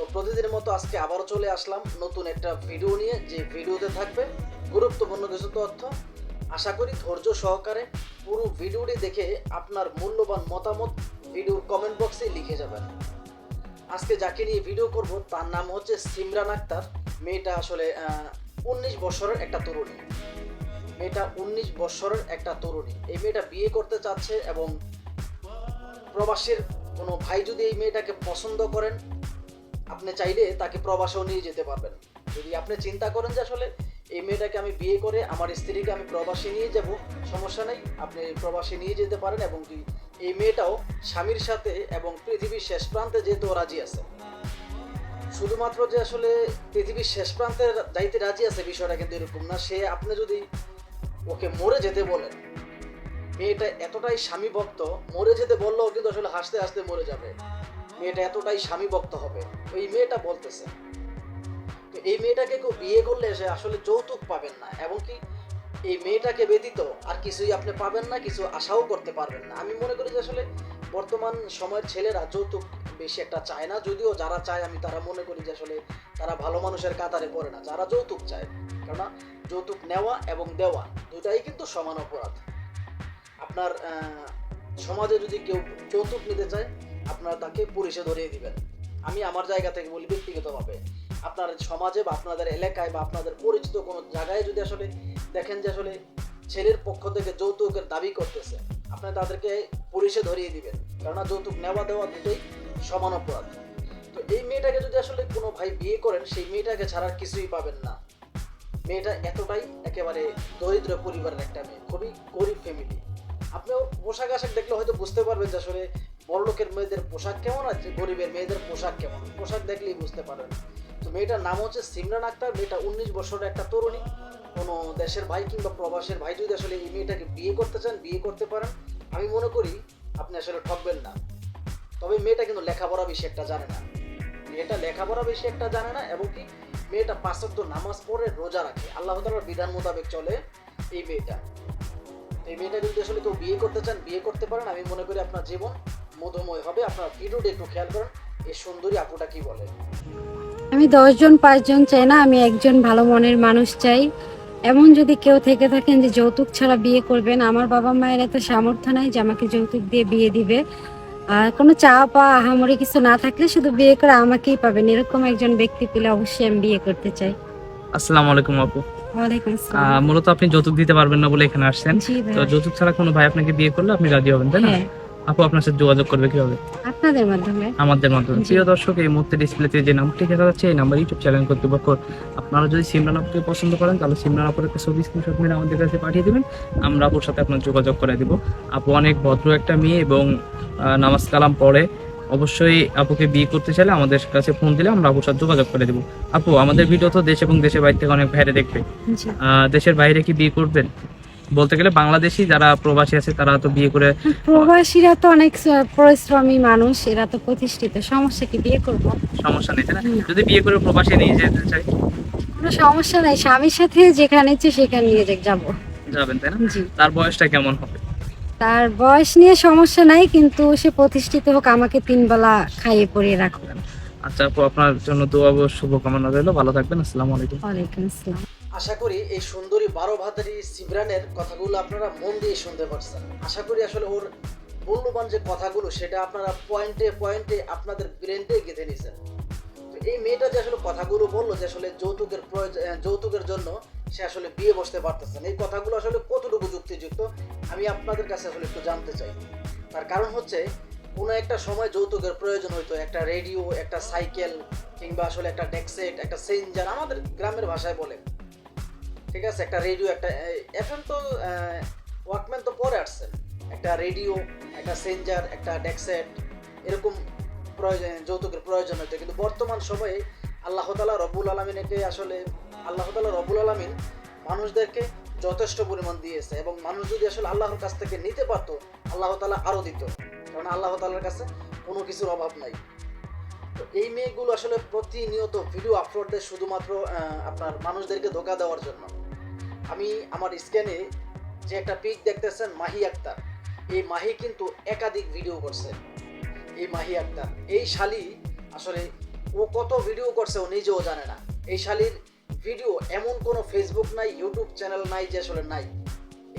তো প্রতিদিনের মতো আজকে আবারও চলে আসলাম নতুন একটা ভিডিও নিয়ে। যে ভিডিওতে থাকবে গুরুত্বপূর্ণ কিছু তথ্য। আশা করি ধৈর্য সহকারে পুরো ভিডিওটি দেখে আপনার মূল্যবান মতামত ভিডিওর কমেন্ট বক্সে লিখে যাবেন। আজকে যাকে নিয়ে ভিডিও করব, তার নাম হচ্ছে সিমরান আক্তার। মেয়েটা আসলে উনিশ বছরের একটা তরুণী। মেয়েটা উনিশ বছরের একটা তরুণী। এই মেয়েটা বিয়ে করতে চাচ্ছে এবং প্রবাসীর কোনো ভাই যদি এই মেয়েটাকে পছন্দ করেন আপনি চাইলে তাকে প্রবাসেও নিয়ে যেতে পারবেন। যদি আপনি চিন্তা করেন যে আসলে এই মেয়েটাকে আমি বিয়ে করে আমার স্ত্রীকে আমি প্রবাসে নিয়ে যাব, সমস্যা নেই, আপনি প্রবাসে নিয়ে যেতে পারেন এবং কি এই মেয়েটাও স্বামীর সাথে এবং পৃথিবীর শেষ প্রান্তে যেহেতু রাজি আছে। শুধুমাত্র যে আসলে পৃথিবীর শেষ প্রান্তে যাইতে রাজি আছে বিষয়টা কিন্তু এরকম না। সে আপনি যদি ওকে মরে যেতে বলেন, মেয়েটা এতটাই স্বামী ভক্ত মরে যেতে বললেও কিন্তু আসলে হাসতে হাসতে মরে যাবে। মেয়েটা এতটাই স্বামী ভক্ত হবে। ওই মেয়েটা বলতেছে। তো এই মেয়েটাকে কেউ বিয়ে করলে সে আসলে যৌতুক পাবেন না, এবং কি এই মেয়েটাকে ব্যতীত আর কিছুই আপনি পাবেন না, কিছু আশাও করতে পারবেন না। আমি মনে করি যে আসলে বর্তমান সময়ের ছেলেরা যৌতুক বেশি একটা চায় না, যদিও যারা চায় আমি তারা মনে করি যে আসলে তারা ভালো মানুষের কাতারে পড়ে না, যারা যৌতুক চায়। কেননা যৌতুক নেওয়া এবং দেওয়া দুটাই কিন্তু সমান অপরাধ। আপনার সমাজে যদি কেউ যৌতুক নিতে চায় আপনারা তাকে পুলিশে ধরিয়ে দিবেন। আমি আমার জায়গা থেকে বলি ব্যক্তিগতভাবে। আপনার সমাজে বা আপনাদের এলাকায় বা আপনাদের পরিচিত কোনো জায়গায় যদি আসলে দেখেন যে আসলে ছেলের পক্ষ থেকে যৌতুকের দাবি করতেছে, আপনি তাদেরকে পুলিশে ধরিয়ে দিবেন। কেননা যৌতুক নেওয়া দেওয়া দুটোই সমান অপরাধ। তো এই মেয়েটাকে যদি আসলে কোনো ভাই বিয়ে করেন, সেই মেয়েটাকে ছাড়া কিছুই পাবেন না। মেয়েটা এতটাই একেবারে দরিদ্র পরিবারের একটা মেয়ে, খুবই গরিব ফ্যামিলি আপনি ওর পোশাক আশাক দেখলে হয়তো বুঝতে পারবেন যে আসলে বড় লোকের মেয়েদের পোশাক কেমন আছে গরিবের মেয়েদের পোশাক কেমন। পোশাক দেখলেই বুঝতে পারবেন। তো মেয়েটার নাম হচ্ছে সিমরান আক্তার, মেয়েটা উনিশ বছরের একটা তরুণী। কোনো দেশের ভাই কিংবা প্রবাসের ভাই যদি আসলে এই মেয়েটাকে বিয়ে করতে চান, বিয়ে করতে পারেন। আমি মনে করি আপনি আসলে ঠকবেন না। তবে মেয়েটা কিন্তু লেখাপড়া বেশি একটা জানে না। মেয়েটা লেখাপড়া বেশি একটা জানে না এবং কি মেয়েটা পাঁচক্ত নামাজ পড়ে রোজা রাখে। আল্লাহ তালার বিধান মোতাবেক চলে এই মেয়েটা। এই মেয়েটা যদি আসলে কেউ বিয়ে করতে চান বিয়ে করতে পারেন। আমি মনে করি আপনার জীবন মধুময় হবে। আপনার ভিডিওটা একটু খেয়াল করেন। এই সুন্দরী আপুটা কি বলে? আমি দশজন পাঁচজন চাই না। আমি একজন ভালো মনের মানুষ চাই। এমন যদি কেউ থেকে থাকেন যে যৌতুক ছাড়া বিয়ে করবেন আমার বাবা মায়ের এত সামর্থ্য নাই যে আমাকে যৌতুক দিয়ে বিয়ে দিবে। আর কোনো চাওয়া পাওয়া আহামরি কিছু না থাকলে শুধু বিয়ে করে আমাকেই পাবেন। এরকম একজন ব্যক্তি পেলে অবশ্যই আমি বিয়ে করতে চাই। আসসালামু আলাইকুম আপু। মূলত আপনি যৌতুক দিতে পারবেন না বলে এখানে আসছেন। তো যৌতুক ছাড়া কোনো ভাই আপনাকে বিয়ে করলে আপনি রাজি হবেন তাই না? হ্যাঁ। আপু আপনার সাথে যোগাযোগ করবে কীভাবে? আপনাদের মাধ্যমে। আমাদের মাধ্যমে। প্রিয় দর্শক এই মুহূর্তে ডিসপ্লেতে যে নামটি দেখা যাচ্ছে এই নাম্বার ইউটিউব চ্যানেল কর্তৃপক্ষ আপনারা যদি সিমরান আপুকে পছন্দ করেন তাহলে সিমরান আপুর একটা ছবি স্ক্রিনশট মেরে আমাদের কাছে পাঠিয়ে দেবেন। আমরা আপুর সাথে আপনার যোগাযোগ করে দিব। আপু অনেক ভদ্র একটা মেয়ে এবং নামাজ কালাম পড়ে। অবশ্যই আপুকে বিয়ে করতে চাইলে আমাদের কাছে ফোন দিলে আমরা আপুর সাথে যোগাযোগ করে দেবো। আপু আমাদের ভিডিও তো দেশ এবং দেশের বাইরে থেকে অনেক ভাইরে দেখবে। দেশের বাইরে কি বিয়ে করবেন? বলতে গেলে বাংলাদেশি যারা প্রবাসী আছে তারা তো বিয়ে করে প্রবাসীরা তো অনেক পরিশ্রমী মানুষ এরা তো প্রতিষ্ঠিত সমস্যা কি বিয়ে করব? সমস্যা নেই না? যদি বিয়ে করে প্রবাসী নিয়ে যেতে চাই। কোনো সমস্যা নাই স্বামীর সাথে যেখানে ইচ্ছে সেখানে নিয়ে যাব। যাবেন তাই না? জি। তার বয়সটা কেমন হবে? তার বয়স নিয়ে সমস্যা নাই কিন্তু সে প্রতিষ্ঠিত হোক আমাকে তিন বেলা খাইয়ে পরিয়ে রাখুক আচ্ছা আপু আপনার জন্য দোয়া ও শুভকামনা রইল। ভালো থাকবেন আসসালামু আলাইকুম। ওয়ালাইকুম আসসালাম। আশা করি এই সুন্দরী বারো ভাতারি সিমরানের কথাগুলো আপনারা মন দিয়ে শুনতে পারছেন। আশা করি আসলে ওর মূল্যবান যে কথাগুলো সেটা আপনারা পয়েন্টে পয়েন্টে আপনাদের ব্রেনটে গেঁথে নিছেন তো এই মেয়েটা যে আসলে কথাগুলো বলল যে আসলে যৌতুকের প্রয়োজন যৌতুকের জন্য সে আসলে বিয়ে বসতে পারতেছে না। এই কথাগুলো আসলে কতটুকু যুক্তিযুক্ত, আমি আপনাদের কাছে আসলে একটু জানতে চাই। তার কারণ হচ্ছে, কোনো একটা সময় যৌতুকের প্রয়োজন হইতো, একটা রেডিও একটা সাইকেল, কিংবা আসলে একটা ডেক্সেট একটা সেঞ্জার, আমাদের গ্রামের ভাষায় বলে। ঠিক আছে? একটা রেডিও একটা এখন তো ওয়াকম্যান তো পরে আসছেন একটা রেডিও একটা সেঞ্জার, একটা ডেক্সেট এরকম প্রয়োজন, যৌতুকের প্রয়োজন হতো কিন্তু বর্তমান সময়ে আল্লাহ তালা রব্বুল আলমিনকে আসলে আল্লাহ তালা রব্বুল আলমিন মানুষদেরকে যথেষ্ট পরিমাণ দিয়েছে এবং মানুষ যদি আসলে আল্লাহর কাছ থেকে নিতে পারতো, আল্লাহ তালা আরও দিত। কারণ আল্লাহ তালার কাছে কোনো কিছুর অভাব নাই। তো এই মেয়েগুলো আসলে প্রতিনিয়ত ভিডিও আপলোড দেয় শুধুমাত্র আপনার মানুষদেরকে ধোকা দেওয়ার জন্য। আমি আমার স্ক্যানে যে একটা পিক দেখতেছেন, মাহি আক্তার। এই মাহি কিন্তু একাধিক ভিডিও করছে। এই মাহি আক্তার। এই শালি আসলে ও কত ভিডিও করছে ও নিজেও জানে না। এই শালির ভিডিও, এমন কোনো ফেসবুক নাই ইউটিউব চ্যানেল নাই যে আসলে নাই।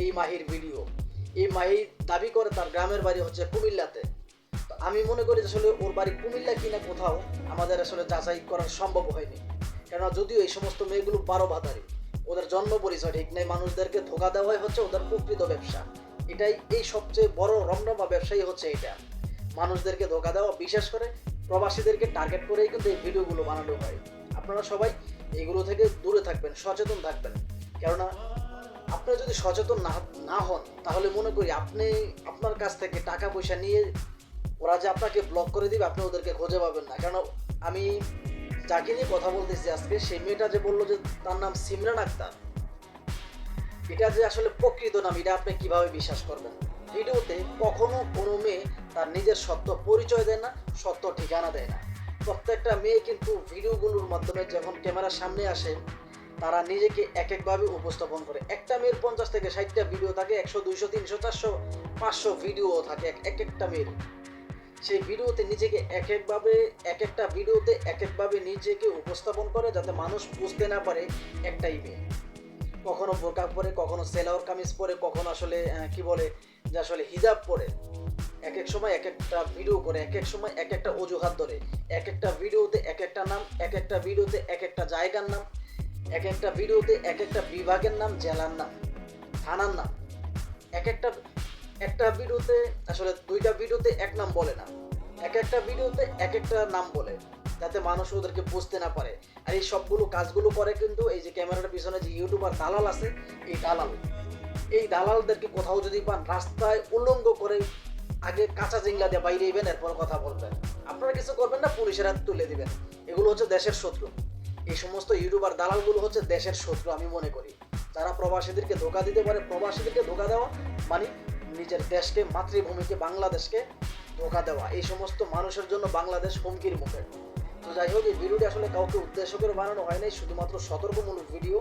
এই মাহির ভিডিও। এই মাহি দাবি করে তার গ্রামের বাড়ি হচ্ছে কুমিল্লাতে। তো আমি মনে করি আসলে ওর বাড়ি কুমিল্লা কিনা কোথাও আমাদের আসলে যাচাই করা সম্ভব হয়নি। কেননা যদিও এই সমস্ত মেয়েগুলো বারো ভাতারি, ওদের জন্ম পরিচয় ঠিক নেই, মানুষদেরকে ধোকা দেওয়াই হচ্ছে ওদের প্রকৃত ব্যবসা। এটাই এই সবচেয়ে বড় রমরমা ব্যবসায়ী হচ্ছে এটা। মানুষদেরকে ধোকা দেওয়া, বিশেষ করে প্রবাসীদেরকে টার্গেট করেই কিন্তু এই ভিডিওগুলো বানানো হয়। আপনারা সবাই এগুলো থেকে দূরে থাকবেন, সচেতন থাকবেন। কেননা আপনি যদি সচেতন না না হন, তাহলে মনে করি আপনি আপনার কাছ থেকে টাকা পয়সা নিয়ে ওরা যে আপনাকে ব্লক করে দিবে, আপনি ওদেরকে খুঁজে পাবেন না। কেন আমি যাকে নিয়ে কথা বলতেছি আজকে, সেই মেয়েটা যে বলল যে তার নাম সিমরান আক্তার, এটা যে আসলে প্রকৃত নাম, এটা আপনি কীভাবে বিশ্বাস করবেন? ভিডিওতে কখনো কোনো মেয়ে তার নিজের সত্য পরিচয় দেয় না, সত্য ঠিকানা দেয় না। প্রত্যেকটা মেয়ে কিন্তু ভিডিওগুলোর মাধ্যমে যখন ক্যামেরার সামনে আসে, তারা নিজেকে এক একভাবে উপস্থাপন করে। একটা মেয়ের পঞ্চাশ থেকে ষাটটা ভিডিও থাকে, একশো, দুইশো, তিনশো, চারশো, পাঁচশো ভিডিও থাকে, এক এক একটা মেয়ের। সেই ভিডিওতে নিজেকে এক একভাবে এক একটা ভিডিওতে এক একভাবে নিজেকে উপস্থাপন করে যাতে মানুষ বুঝতে না পারে একটাই মেয়ে। কখনো বোরকা পরে, কখনো সেলাওয়ার কামিজ পরে, কখনো আসলে কি বলে, যে আসলে হিজাব পরে। এক এক সময় এক একটা ভিডিও করে এক এক সময় এক একটা অজুহাত ধরে। এক একটা ভিডিওতে এক একটা নাম এক একটা ভিডিওতে এক একটা জায়গার নাম এক একটা ভিডিওতে এক একটা বিভাগের নাম, জেলার নাম, থানার নাম। এক একটা একটা ভিডিওতে আসলে দুইটা ভিডিওতে এক নাম বলে না। এক একটা ভিডিওতে এক একটা নাম বলে, যাতে মানুষ ওদেরকে বুঝতে না পারে। আর এই সবগুলো কাজগুলো করে কিন্তু এই যে ক্যামেরার পিছনে যে ইউটিউবার দালাল আছে, এই দালাল। এই দালালদেরকে কোথাও যদি পান, রাস্তায় উল্লঙ্ঘ করে আগে কাঁচা জিংলা দিয়ে বাইরে ইবেন এরপর কথা বলবেন। আপনারা কিছু করবেন না, পুলিশের হাতে তুলে দিবেন। এগুলো হচ্ছে দেশের শত্রু। এই সমস্ত ইউটিউবার দালালগুলো হচ্ছে দেশের শত্রু, আমি মনে করি। যারা প্রবাসীদেরকে ধোকা দিতে পারে, প্রবাসীদেরকে ধোকা দেওয়া মানে নিজের দেশকে, মাতৃভূমিকে, বাংলাদেশকে ধোকা দেওয়া। এই সমস্ত মানুষের জন্য বাংলাদেশ হুমকির মুখে। তো যাই হোক, এই ভিডিওটি আসলে কাউকে উদ্দেশ্য করে বানানো হয় নাই, শুধুমাত্র সতর্কমূলক ভিডিও।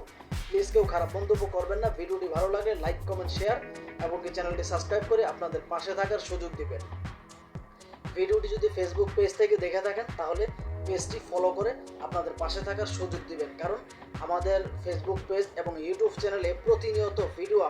প্লিজ কেউ খারাপ মন্তব্য করবেন না। ভিডিওটি ভালো লাগে, লাইক, কমেন্ট, শেয়ার। এবং এই চ্যানেলটি সাবস্ক্রাইব করে আপনাদের পাশে থাকার সুযোগ দিবেন। ভিডিওটি যদি ফেসবুক পেজ থেকে দেখে থাকেন, তাহলে পেজটি ফলো করে আপনাদের পাশে থাকার সুযোগ দিবেন। কারণ আমাদের ফেসবুক পেজ এবং ইউটিউব চ্যানেলে প্রতিনিয়ত ভিডিও